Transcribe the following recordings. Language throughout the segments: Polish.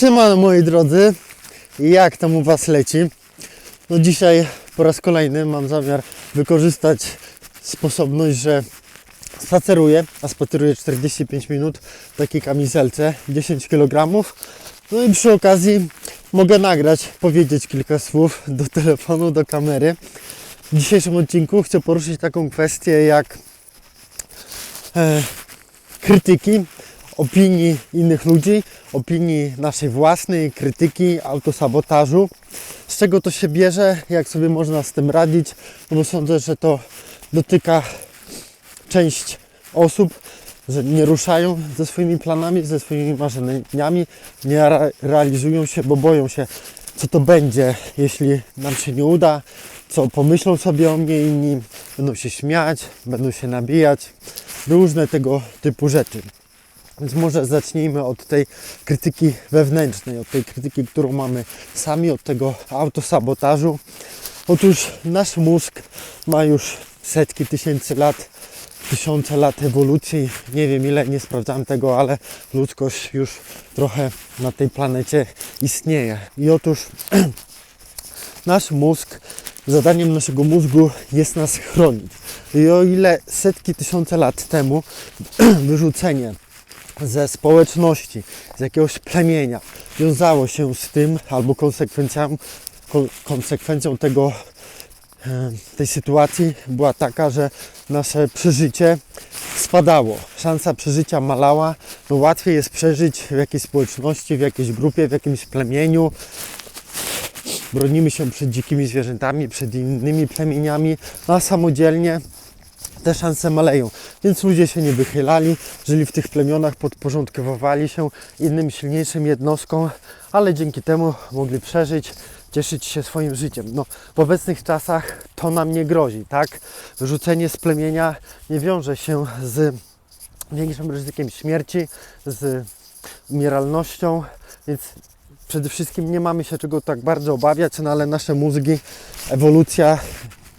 Siemano moi drodzy, jak tam u Was leci? No dzisiaj po raz kolejny mam zamiar wykorzystać sposobność, że spaceruję, a spaceruję 45 minut w takiej kamizelce, 10 kg. No i przy okazji mogę nagrać, powiedzieć kilka słów do telefonu, do kamery. W dzisiejszym odcinku chcę poruszyć taką kwestię jak e, krytyki, opinii innych ludzi, opinii naszej własnej, krytyki, autosabotażu. Z czego to się bierze, jak sobie można z tym radzić, no bo sądzę, że to dotyka część osób, że nie ruszają ze swoimi planami, ze swoimi marzeniami, nie realizują się, bo boją się, co to będzie, jeśli nam się nie uda, co pomyślą sobie o mnie inni, będą się śmiać, będą się nabijać, różne tego typu rzeczy. Więc może zacznijmy od tej krytyki wewnętrznej, od tej krytyki, którą mamy sami, od tego autosabotażu. Otóż nasz mózg ma już setki tysięcy lat, tysiące lat ewolucji. Nie wiem ile, nie sprawdzam tego, ale ludzkość już trochę na tej planecie istnieje. I otóż nasz mózg, zadaniem naszego mózgu jest nas chronić. I o ile setki tysiące lat temu wyrzucenie ze społeczności, z jakiegoś plemienia wiązało się z tym, albo konsekwencją, ko- konsekwencją tego, e, tej sytuacji była taka, że nasze przeżycie spadało. Szansa przeżycia malała. No łatwiej jest przeżyć w jakiejś społeczności, w jakiejś grupie, w jakimś plemieniu. Bronimy się przed dzikimi zwierzętami, przed innymi plemieniami, no a samodzielnie te szanse maleją. Więc ludzie się nie wychylali, żyli w tych plemionach, podporządkowywali się innym silniejszym jednostkom, ale dzięki temu mogli przeżyć, cieszyć się swoim życiem. No, w obecnych czasach to nam nie grozi, tak? Wyrzucenie z plemienia nie wiąże się z większym ryzykiem śmierci, z umieralnością, więc przede wszystkim nie mamy się czego tak bardzo obawiać, no ale nasze mózgi, ewolucja,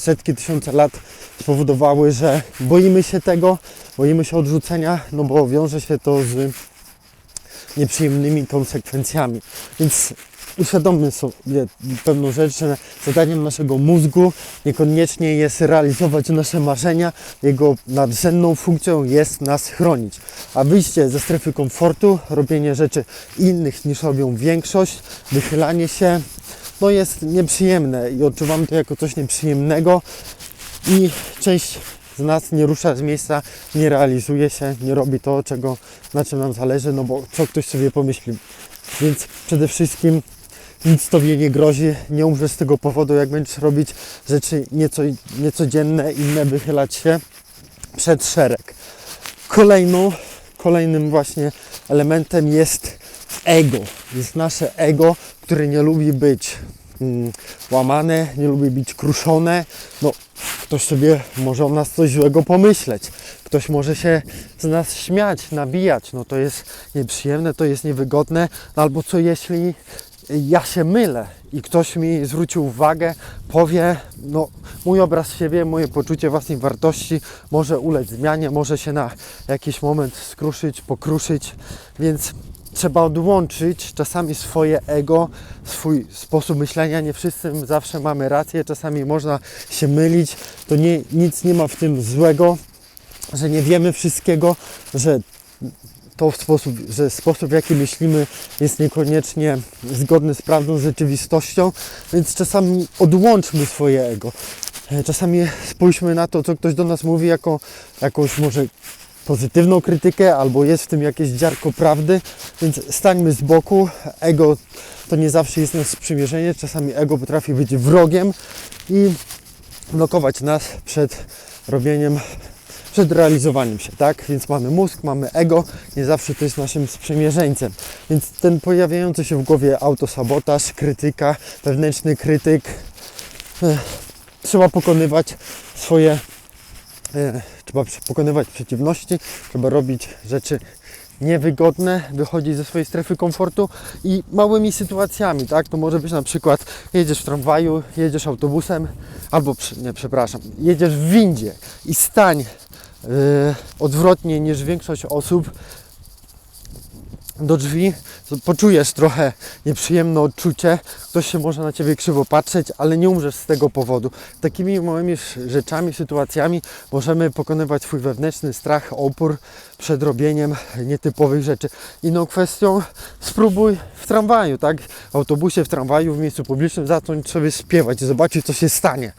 setki tysiące lat spowodowały, że boimy się tego, boimy się odrzucenia, no bo wiąże się to z nieprzyjemnymi konsekwencjami. Więc uświadommy sobie pewną rzecz, że zadaniem naszego mózgu niekoniecznie jest realizować nasze marzenia, jego nadrzędną funkcją jest nas chronić. A wyjście ze strefy komfortu, robienie rzeczy innych niż robią większość, wychylanie się, no jest nieprzyjemne i odczuwam to jako coś nieprzyjemnego i część z nas nie rusza z miejsca, nie realizuje się, nie robi to, czego, na czym nam zależy, no bo co ktoś sobie pomyśli. Więc przede wszystkim nic Tobie nie grozi, nie umrzesz z tego powodu, jak będziesz robić rzeczy nieco, niecodzienne, inne, wychylać się przed szereg. Kolejną, kolejnym właśnie elementem jest ego. Jest nasze ego, które nie lubi być mm, łamane, nie lubi być kruszone. No, ktoś sobie może o nas coś złego pomyśleć. Ktoś może się z nas śmiać, nabijać. No to jest nieprzyjemne, to jest niewygodne. Albo co jeśli ja się mylę i ktoś mi zwróci uwagę, powie, no mój obraz siebie, moje poczucie własnej wartości może ulec zmianie, może się na jakiś moment skruszyć, pokruszyć, więc trzeba odłączyć czasami swoje ego, swój sposób myślenia. Nie wszyscy zawsze mamy rację, czasami można się mylić. To nie, nic nie ma w tym złego, że nie wiemy wszystkiego, że to w sposób, że sposób w jaki myślimy jest niekoniecznie zgodny z prawdą, z rzeczywistością, więc czasami odłączmy swoje ego. E, Czasami spójrzmy na to, co ktoś do nas mówi, jako jakąś może pozytywną krytykę, albo jest w tym jakieś ziarko prawdy, więc stańmy z boku. Ego to nie zawsze jest nas sprzymierzenie, czasami ego potrafi być wrogiem i blokować nas przed robieniem, przed realizowaniem się, tak? Więc mamy mózg, mamy ego, nie zawsze to jest naszym sprzymierzeńcem. Więc ten pojawiający się w głowie autosabotaż, krytyka, wewnętrzny krytyk, eh, trzeba pokonywać swoje e, trzeba przy- pokonywać przeciwności, trzeba robić rzeczy niewygodne, wychodzić ze swojej strefy komfortu i małymi sytuacjami, tak? To może być na przykład jedziesz w tramwaju, jedziesz autobusem, albo, nie, przepraszam, jedziesz w windzie i stań e, odwrotnie niż większość osób do drzwi, poczujesz trochę nieprzyjemne odczucie, ktoś się może na ciebie krzywo patrzeć, ale nie umrzesz z tego powodu. Takimi małymi rzeczami, sytuacjami możemy pokonywać swój wewnętrzny strach, opór przed robieniem nietypowych rzeczy. Inną kwestią, spróbuj w tramwaju, tak? W autobusie, w tramwaju, w miejscu publicznym zacząć sobie śpiewać zobaczyć, co się stanie.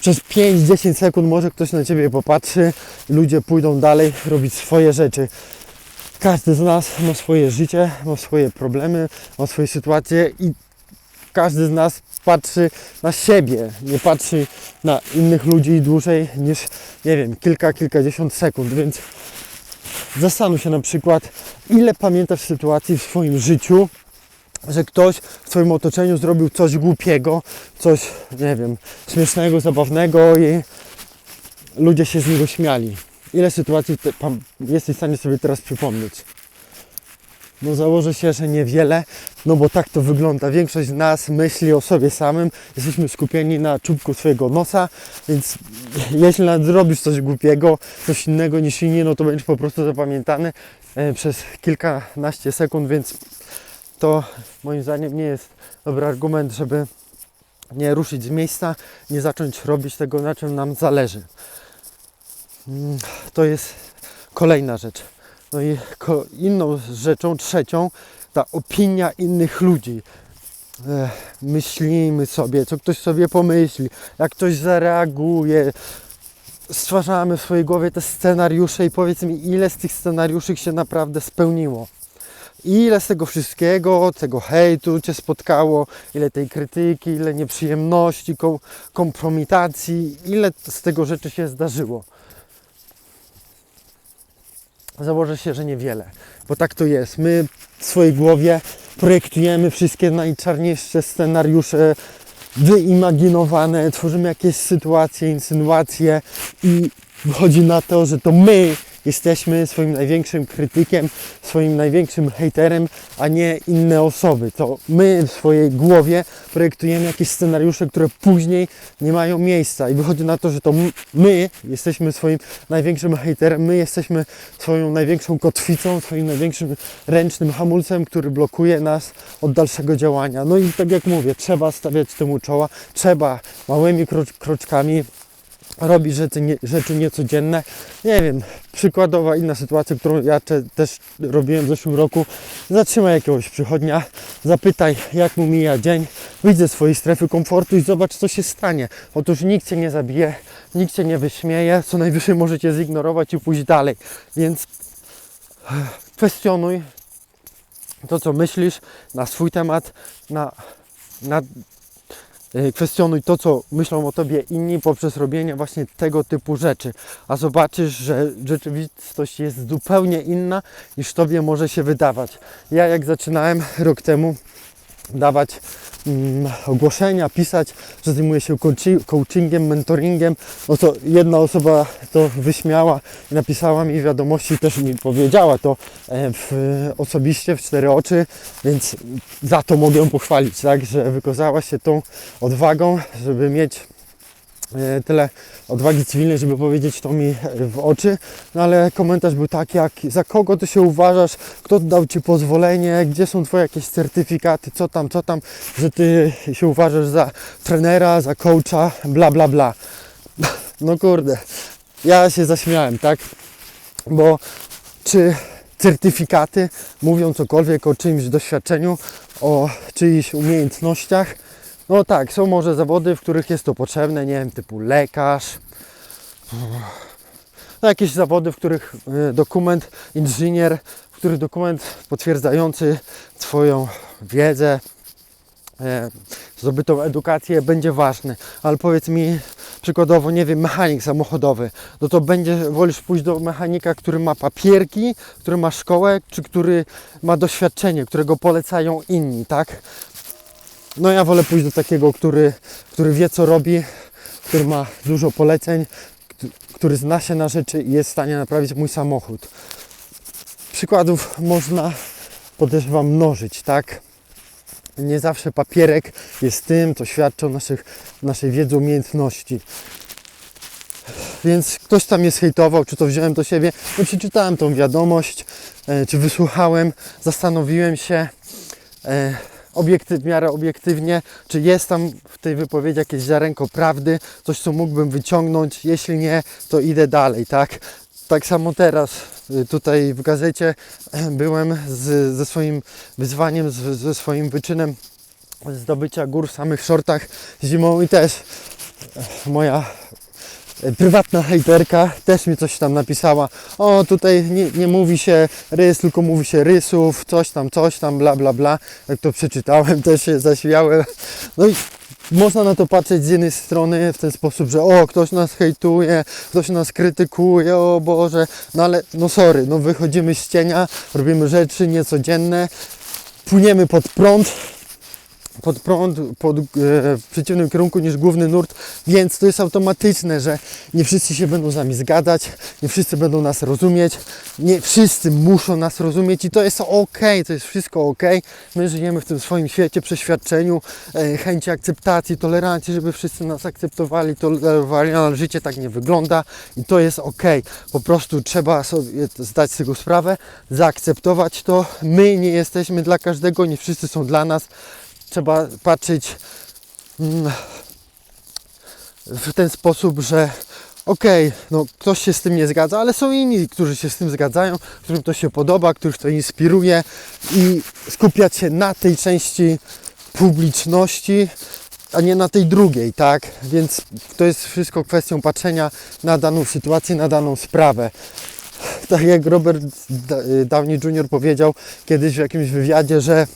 Przez 5-10 sekund może ktoś na ciebie popatrzy, ludzie pójdą dalej robić swoje rzeczy. Każdy z nas ma swoje życie, ma swoje problemy, ma swoje sytuacje i każdy z nas patrzy na siebie, nie patrzy na innych ludzi dłużej niż, nie wiem, kilka, kilkadziesiąt sekund, więc zastanów się na przykład, ile pamiętasz sytuacji w swoim życiu, że ktoś w Twoim otoczeniu zrobił coś głupiego, coś, nie wiem, śmiesznego, zabawnego i ludzie się z niego śmiali. Ile sytuacji te, pam, jesteś w stanie sobie teraz przypomnieć? No założę się, że niewiele, no bo tak to wygląda. Większość z nas myśli o sobie samym, jesteśmy skupieni na czubku swojego nosa, więc jeśli zrobisz coś głupiego, coś innego niż inni, no to będziesz po prostu zapamiętany e, przez kilkanaście sekund, więc to moim zdaniem nie jest dobry argument, żeby nie ruszyć z miejsca, nie zacząć robić tego, na czym nam zależy. To jest kolejna rzecz. No i inną rzeczą, trzecią, ta opinia innych ludzi. Ech, myślimy sobie, co ktoś sobie pomyśli, jak ktoś zareaguje. Stwarzamy w swojej głowie te scenariusze i powiedz mi, ile z tych scenariuszy się naprawdę spełniło. Ile z tego wszystkiego, tego hejtu Cię spotkało, ile tej krytyki, ile nieprzyjemności, kom- kompromitacji, ile z tego rzeczy się zdarzyło. Założę się, że niewiele, bo tak to jest. My w swojej głowie projektujemy wszystkie najczarniejsze scenariusze wyimaginowane, tworzymy jakieś sytuacje, insynuacje i wychodzi na to, że to my jesteśmy swoim największym krytykiem, swoim największym hejterem, a nie inne osoby. To my w swojej głowie projektujemy jakieś scenariusze, które później nie mają miejsca i wychodzi na to, że to my jesteśmy swoim największym hejterem, my jesteśmy swoją największą kotwicą, swoim największym ręcznym hamulcem, który blokuje nas od dalszego działania. No i tak jak mówię, trzeba stawiać temu czoła, trzeba małymi krocz- kroczkami robić rzeczy, nie, rzeczy niecodzienne. Nie wiem, przykładowa inna sytuacja, którą ja te, też robiłem w zeszłym roku. Zatrzymaj jakiegoś przychodnia, zapytaj jak mu mija dzień, wyjdź ze swojej strefy komfortu i zobacz co się stanie. Otóż nikt Cię nie zabije, nikt Cię nie wyśmieje, co najwyżej możecie zignorować i pójść dalej. Więc kwestionuj to, co myślisz na swój temat, na, na kwestionuj to, co myślą o tobie inni poprzez robienie właśnie tego typu rzeczy, a zobaczysz, że rzeczywistość jest zupełnie inna niż tobie może się wydawać. Ja jak zaczynałem rok temu dawać mm, ogłoszenia, pisać, że zajmuję się coachi- coachingiem, mentoringiem, no to jedna osoba to wyśmiała i napisała mi wiadomości, też mi powiedziała to e, w, osobiście w cztery oczy, więc za to mogę pochwalić, tak, że wykazała się tą odwagą, żeby mieć tyle odwagi cywilnej, żeby powiedzieć to mi e, w oczy, no ale komentarz był taki, jak za kogo ty się uważasz, kto dał ci pozwolenie, gdzie są twoje jakieś certyfikaty, co tam, co tam, że ty się uważasz za trenera, za coacha, bla bla bla. No kurde, ja się zaśmiałem, tak? Bo czy certyfikaty mówią cokolwiek o czyimś doświadczeniu, o czyichś umiejętnościach? No tak, są może zawody, w których jest to potrzebne, nie wiem, typu lekarz, no jakieś zawody, w których y, dokument, inżynier, w których dokument potwierdzający Twoją wiedzę, e, zdobytą edukację będzie ważny. Ale powiedz mi przykładowo, nie wiem, mechanik samochodowy, no to będzie, wolisz pójść do mechanika, który ma papierki, który ma szkołę, czy który ma doświadczenie, którego polecają inni, tak? No ja wolę pójść do takiego, który, który wie co robi, który ma dużo poleceń, który zna się na rzeczy i jest w stanie naprawić mój samochód. Przykładów można, podejrzewam, mnożyć, tak? Nie zawsze papierek jest tym, co świadczy o naszych, naszej wiedzy, umiejętności. Więc ktoś tam mnie hejtował, czy to wziąłem do siebie. No przeczytałem tą wiadomość, e, czy wysłuchałem, zastanowiłem się e, obiektyw, w miarę obiektywnie, czy jest tam w tej wypowiedzi jakieś ziarenko prawdy, coś co mógłbym wyciągnąć. Jeśli nie, to idę dalej, tak? Tak samo teraz y, tutaj w gazecie byłem z, ze swoim wyzwaniem, z, ze swoim wyczynem zdobycia gór w samych shortach zimą i też moja prywatna hejterka też mi coś tam napisała. O, tutaj nie, nie mówi się rys, tylko mówi się rysów, coś tam, coś tam, bla, bla, bla. Jak to przeczytałem, też się zaśmiałem. No i można na to patrzeć z jednej strony w ten sposób, że o, ktoś nas hejtuje, ktoś nas krytykuje, o Boże, no ale no sorry, no wychodzimy z cienia, robimy rzeczy niecodzienne, płyniemy pod prąd, pod prąd, pod, e, w przeciwnym kierunku niż główny nurt, więc to jest automatyczne, że nie wszyscy się będą z nami zgadzać, nie wszyscy będą nas rozumieć, nie wszyscy muszą nas rozumieć i to jest ok, to jest wszystko ok. My żyjemy w tym swoim świecie, przeświadczeniu, e, chęci akceptacji, tolerancji, żeby wszyscy nas akceptowali, tolerowali, ale życie tak nie wygląda i to jest ok. Po prostu trzeba sobie zdać z tego sprawę, zaakceptować to. My nie jesteśmy dla każdego, nie wszyscy są dla nas trzeba patrzeć mm, w ten sposób, że okej, no ktoś się z tym nie zgadza, ale są inni, którzy się z tym zgadzają, którym to się podoba, których to inspiruje i skupiać się na tej części publiczności, a nie na tej drugiej, tak? Więc to jest wszystko kwestią patrzenia na daną sytuację, na daną sprawę. Tak jak Robert Downey Jr. powiedział kiedyś w jakimś wywiadzie, że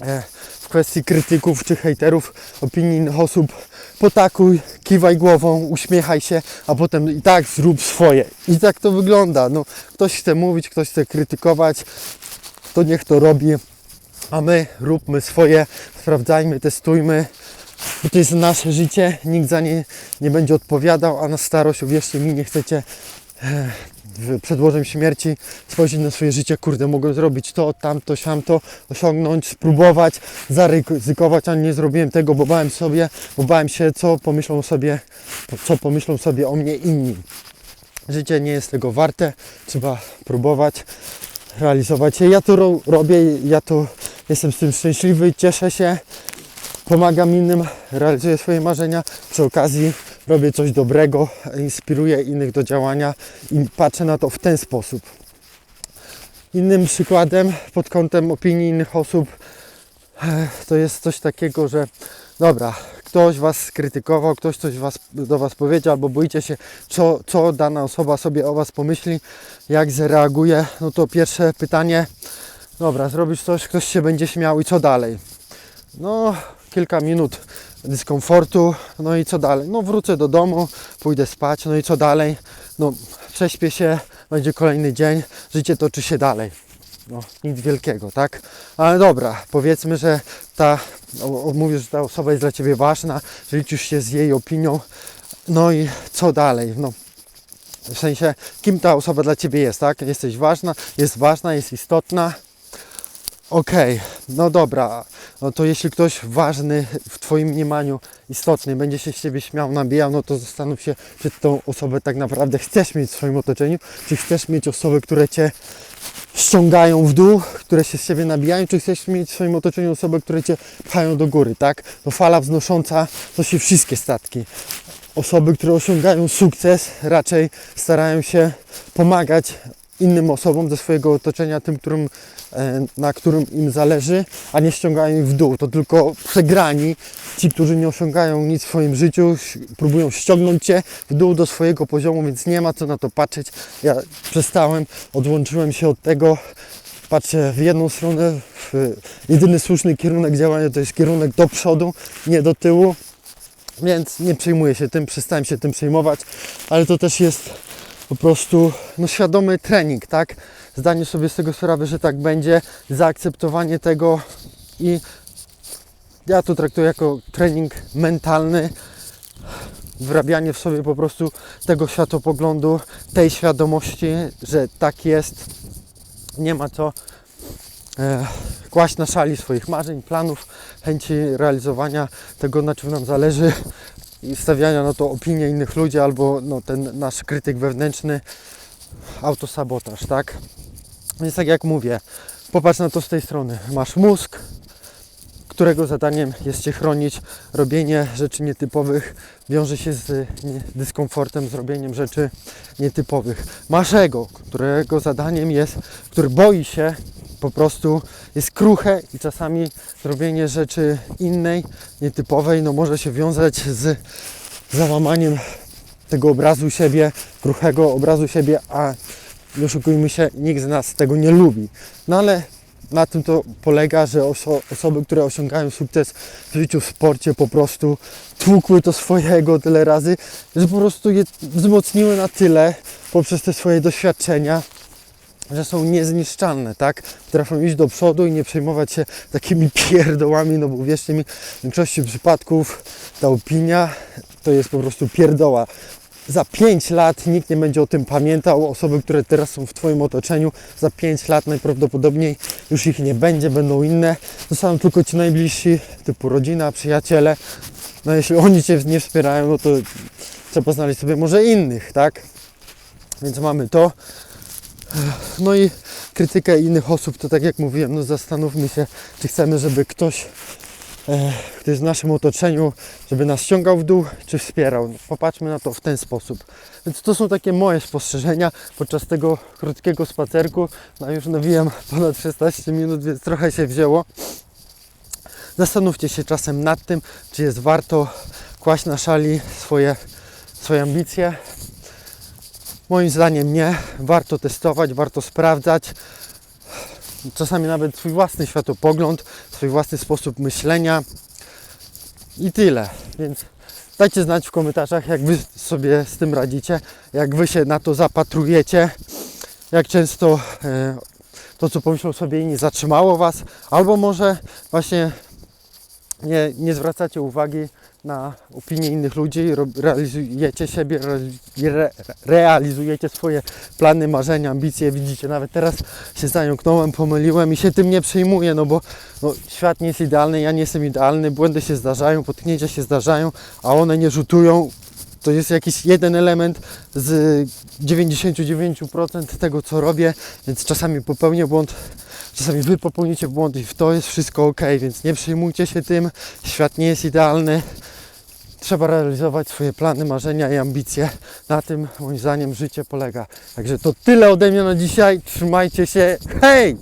e, kwestii krytyków czy hejterów opinii innych osób potakuj, kiwaj głową, uśmiechaj się, a potem i tak zrób swoje. I tak to wygląda. No, ktoś chce mówić, ktoś chce krytykować, to niech to robi, a my róbmy swoje, sprawdzajmy, testujmy. Bo to jest nasze życie, nikt za nie nie będzie odpowiadał, a na starość, uwierzcie mi, nie chcecie w przedłożem śmierci spojrzeć na swoje życie, kurde, mogłem zrobić to, tamto, siamto, osiągnąć, spróbować, zaryzykować, a nie zrobiłem tego, bo bałem sobie, bo bałem się, co pomyślą sobie, co pomyślą sobie o mnie inni. Życie nie jest tego warte, trzeba próbować, realizować je. Ja to ro- robię, ja to jestem z tym szczęśliwy, cieszę się, pomagam innym, realizuję swoje marzenia, przy okazji robię coś dobrego, inspiruję innych do działania i patrzę na to w ten sposób. Innym przykładem pod kątem opinii innych osób eh, to jest coś takiego, że dobra, ktoś Was skrytykował, ktoś coś was, do Was powiedział, albo boicie się, co, co dana osoba sobie o Was pomyśli, jak zareaguje, no to pierwsze pytanie, dobra, zrobisz coś, ktoś się będzie śmiał i co dalej? No, kilka minut dyskomfortu, no i co dalej? No wrócę do domu, pójdę spać, no i co dalej? No prześpię się, będzie kolejny dzień, życie toczy się dalej. No, nic wielkiego, tak? Ale dobra, powiedzmy, że ta, mówisz, że ta osoba jest dla Ciebie ważna, że liczysz się z jej opinią, no i co dalej? No, w sensie, kim ta osoba dla Ciebie jest, tak? Jesteś ważna, jest ważna, jest istotna, Okej, no dobra. No to jeśli ktoś ważny w Twoim mniemaniu, istotny, będzie się z Ciebie śmiał, nabijał, no to zastanów się, czy tą osobę tak naprawdę chcesz mieć w swoim otoczeniu, czy chcesz mieć osoby, które Cię ściągają w dół, które się z Ciebie nabijają, czy chcesz mieć w swoim otoczeniu osoby, które Cię pchają do góry, tak? To fala wznosząca, to się wszystkie statki. Osoby, które osiągają sukces, raczej starają się pomagać innym osobom ze swojego otoczenia, tym, którym, e, na którym im zależy, a nie ściągają ich w dół. To tylko przegrani, ci, którzy nie osiągają nic w swoim życiu, próbują ściągnąć Cię w dół do swojego poziomu, więc nie ma co na to patrzeć. Ja przestałem, odłączyłem się od tego, patrzę w jedną stronę, w jedyny słuszny kierunek działania to jest kierunek do przodu, nie do tyłu. Więc nie przejmuję się tym, przestałem się tym przejmować, ale to też jest po prostu no, świadomy trening, tak? Zdanie sobie z tego sprawy, że tak będzie, zaakceptowanie tego i ja to traktuję jako trening mentalny, wrabianie w sobie po prostu tego światopoglądu, tej świadomości, że tak jest, nie ma co e, kłaść na szali swoich marzeń, planów, chęci realizowania tego, na czym nam zależy, i stawiania na to opinię innych ludzi albo no, ten nasz krytyk wewnętrzny, autosabotaż, tak? Więc tak jak mówię, popatrz na to z tej strony. Masz mózg, którego zadaniem jest Cię chronić. Robienie rzeczy nietypowych wiąże się z dyskomfortem, z robieniem rzeczy nietypowych. Masz ego, którego zadaniem jest, który boi się, po prostu jest kruche i czasami zrobienie rzeczy innej, nietypowej, no może się wiązać z załamaniem tego obrazu siebie, kruchego obrazu siebie, a nie oszukujmy się, nikt z nas tego nie lubi. No ale na tym to polega, że oso- osoby, które osiągają sukces w życiu, w sporcie, po prostu tłukły to swojego tyle razy, że po prostu je wzmocniły na tyle poprzez te swoje doświadczenia, że są niezniszczalne, tak? Potrafią iść do przodu i nie przejmować się takimi pierdołami, no bo wierzcie mi, w większości przypadków ta opinia to jest po prostu pierdoła. Za 5 lat nikt nie będzie o tym pamiętał. Osoby, które teraz są w Twoim otoczeniu, za 5 lat najprawdopodobniej już ich nie będzie, będą inne. Zostaną tylko Ci najbliżsi, typu rodzina, przyjaciele. No jeśli oni Cię nie wspierają, no to trzeba znaleźć sobie może innych, tak? Więc mamy to. No i krytykę innych osób, to tak jak mówiłem, no zastanówmy się, czy chcemy, żeby ktoś, e, kto jest w naszym otoczeniu, żeby nas ściągał w dół, czy wspierał. Popatrzmy na to w ten sposób. Więc to są takie moje spostrzeżenia podczas tego krótkiego spacerku. No już nawijam ponad 16 minut, więc trochę się wzięło. Zastanówcie się czasem nad tym, czy jest warto kłaść na szali swoje, swoje ambicje, Moim zdaniem nie. Warto testować, warto sprawdzać. Czasami nawet swój własny światopogląd, swój własny sposób myślenia i tyle. Więc dajcie znać w komentarzach, jak Wy sobie z tym radzicie, jak Wy się na to zapatrujecie, jak często e, to, co pomyślą sobie inni, zatrzymało Was, albo może właśnie nie, nie zwracacie uwagi na opinie innych ludzi, realizujecie siebie, reali- re, realizujecie swoje plany, marzenia, ambicje. Widzicie, nawet teraz się zająknąłem, pomyliłem i się tym nie przejmuję, no bo no, świat nie jest idealny, ja nie jestem idealny, błędy się zdarzają, potknięcia się zdarzają, a one nie rzutują. To jest jakiś jeden element z 99% tego, co robię, więc czasami popełnię błąd, czasami Wy popełnicie błąd i to jest wszystko ok, więc nie przejmujcie się tym. Świat nie jest idealny. Trzeba realizować swoje plany, marzenia i ambicje. Na tym moim zdaniem życie polega. Także to tyle ode mnie na dzisiaj. Trzymajcie się. Hej!